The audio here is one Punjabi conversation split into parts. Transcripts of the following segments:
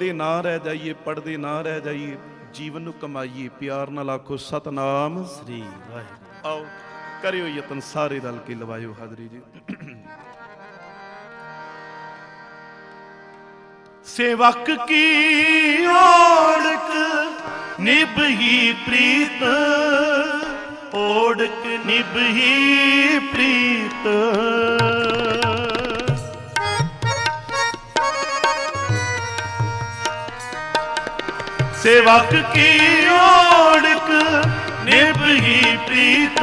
ਤੇ ਨਾ ਰਹਿ ਜਾਈਏ ਪੜਦੇ ਨਾ ਰਹਿ ਜਾਈਏ ਜੀਵਨ ਨੂੰ ਕਮਾਈਏ ਪਿਆਰ ਨਾਲ ਆਖੋ ਸਤਨਾਮ। ਸ੍ਰੀ ਵਾਹਿਗੁਰੂ। ਆਓ ਕਰਿਓ ਯਤਨ ਸਾਰੇ ਰਲ ਕੇ ਲਵਾਇਓ ਹਾਜ਼ਰੀ ਜੀ। ਸੇਵਕ ਕੀ ਓੜਕ ਨਿਭਹੀ ਪ੍ਰੀਤ। ਓੜਕ ਨਿਭਹੀ ਪ੍ਰੀਤ। ਸੇਵਕ ਕੀ ਓੜਕ ਨਿਭਹੀ ਪ੍ਰੀਤ।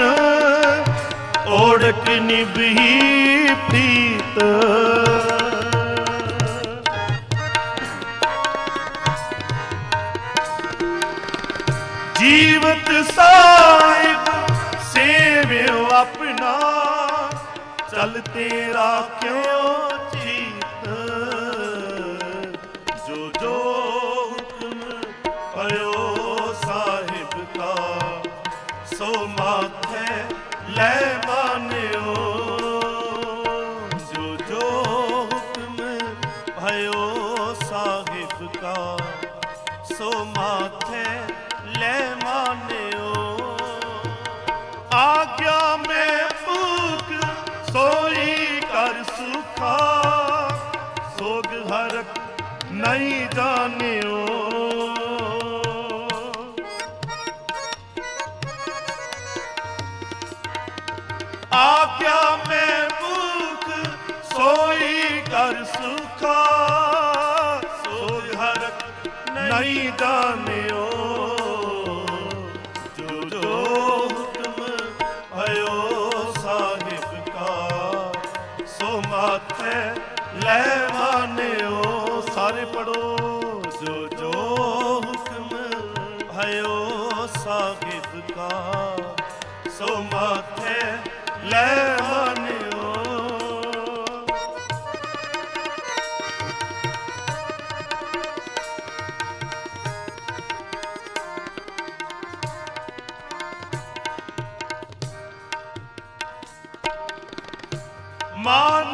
ਓੜਕ ਨਿਭਹੀ ਪ੍ਰੀਤ। ਜੀਵਤ ਸਾਹਿਬ, ਸੇਵਿਓ ਆਪਣਾ। ਚਲ ਤੇਰਾ ਕਿਉਂ ਪਇਓ ਸਾਹਿਬ ਕਾ ਸੋ ਮਾਥੇ ਲੈ ਮਾਨਿਓ। ਜੋ ਜੋ ਹੁਕਮ ਭਇਓ ਸਾਹਿਬ ਕਾ ਸੋ ਮਾਥੇ ਲੈ ਮਾਨਿਓ। ਆਗਿਆ ਮੈਂ ਭੂਖ ਸੋਈ ਕਰ ਸੁਖਾ, ਸੋਗ ਹਰਕ ਨਹੀਂ ਜਾਣਿਓ। ਆਗਿਆ ਮੈਂ ਭੂਖ ਸੋਈ ਕਰ ਸੁਖਾ। ਸੋਗ ਹਰਕ ਨਹੀਂ ਦਾਨਿਓ ਜੋ ਜੋ ਹੁਕਮ ਭਇਓ ਸਾਹਿਬ ਕਾ। ਸੋ ਮਾਥੇ ਲੈ ਮਾਨਿਓ ਸਾਰੇ ਪੜੋ ਜੋ ਜੋ ਹੁਕਮ ਭਇਓ ਸਾਹਿਬ ਕਾ। ਸੋ ਮਾਥੇ ਲੈ ਮਾਨਿਓ ਮਾਨਵਾ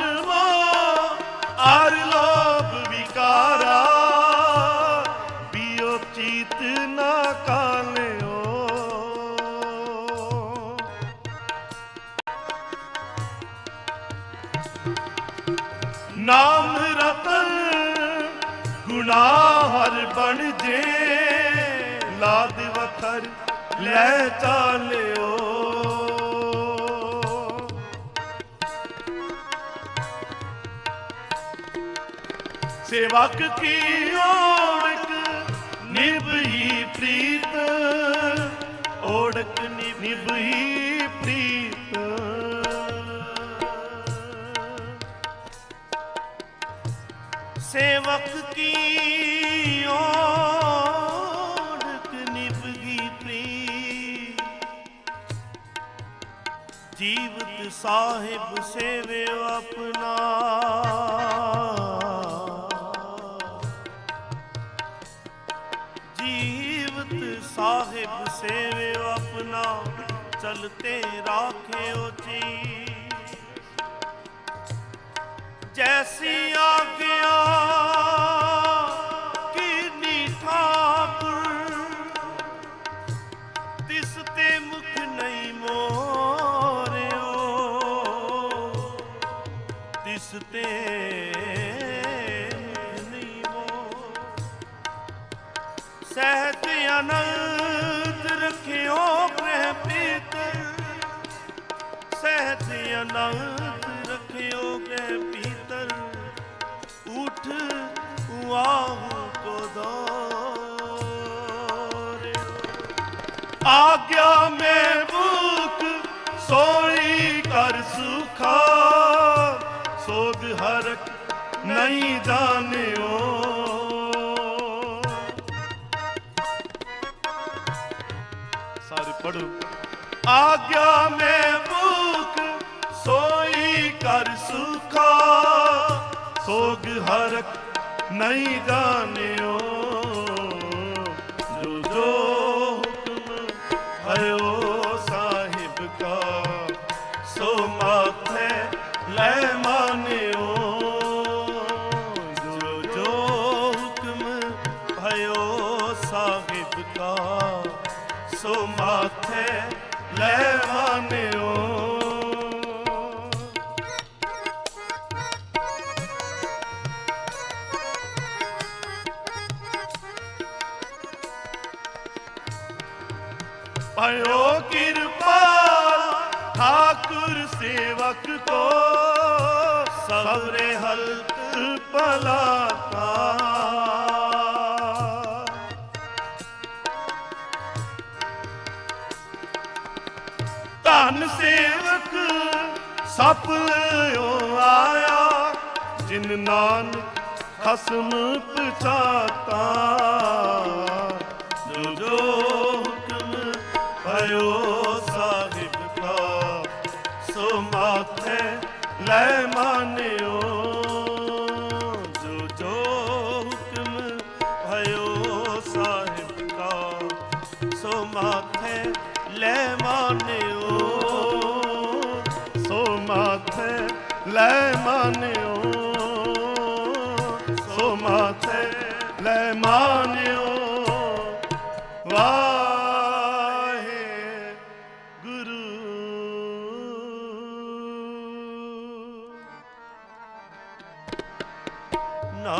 ਨਾਮ ਰਤਨ ਗੁਨਾਹਰ ਬਣ ਜੇ। ਲਾਦ ਵਖਰ ਲੈ ਚਾਲਿਓ। ਸੇਵਕ ਕੀ ਓੜਕ ਨਿਭਈ ਪ੍ਰੀਤ। ਓੜਕ ਨਿਭਈ ਪ੍ਰੀਤ। ਸੇਵਕ ਕੀ ਓੜਕ ਨਿਭਈ ਪ੍ਰੀਤ ਜੀਵਤ ਸਾਹਿਬ ਸੇਵਿਓ ਆਪਣਾ ਜੀਵਤ ਸਾਹਿਬ ਸੇਵਿਓ ਆਪਣਾ ਚਲਤੇ ਰਾਖਿਓ ਜੀ ਜੈਸੀ ਆਗ ਤਿਸ ਤੇ ਮੁਖ ਨਹੀਂ ਮੋਰ ਅਨੰਦ ਰਖਿਓ ਗ੍ਰਹਿ ਪੀਤਰ ਸਹਿਜ ਅਨੰਦ ਰਖਿਓ ਗ੍ਰਹਿ ਪੀਤਰ ਉਠ ਉਆਹੂ ਕੋ ਦੋਰਿਓ ਆਗਿਆ ਮੈਂ ਨਹੀਂ ਜਾਣਿਓ। ਸਾਰੇ ਪੜੋ ਆਗਿਆ ਮੈਂ ਭੂਖ ਸੋਈ ਕਰ ਸੁਖਾ। ਸੋਗ ਹਰਕ ਨਹੀਂ ਜਾਣਿਓ। ਪਾਇਓ ਕਿਰਪਾ, ਠਾਕੁਰ ਸੇਵਕ ਕੋ। ਸਵਰੇ ਹਲਤ ਪਲਾਤਾ ਧਨ ਸੇਵਕ ਸਫਲਿਓ ਆਇਆ, ਜਿਨ ਨਾਨਕ ਖਸਮ ਪਛਾਤਾ। ਲੈ ਮਾਨਿਓ ਸੋ ਮਾਥੇ ਲੈ ਮਾਨਿਓ। ਵਾਹੇ ਗੁਰੂ ਨਾ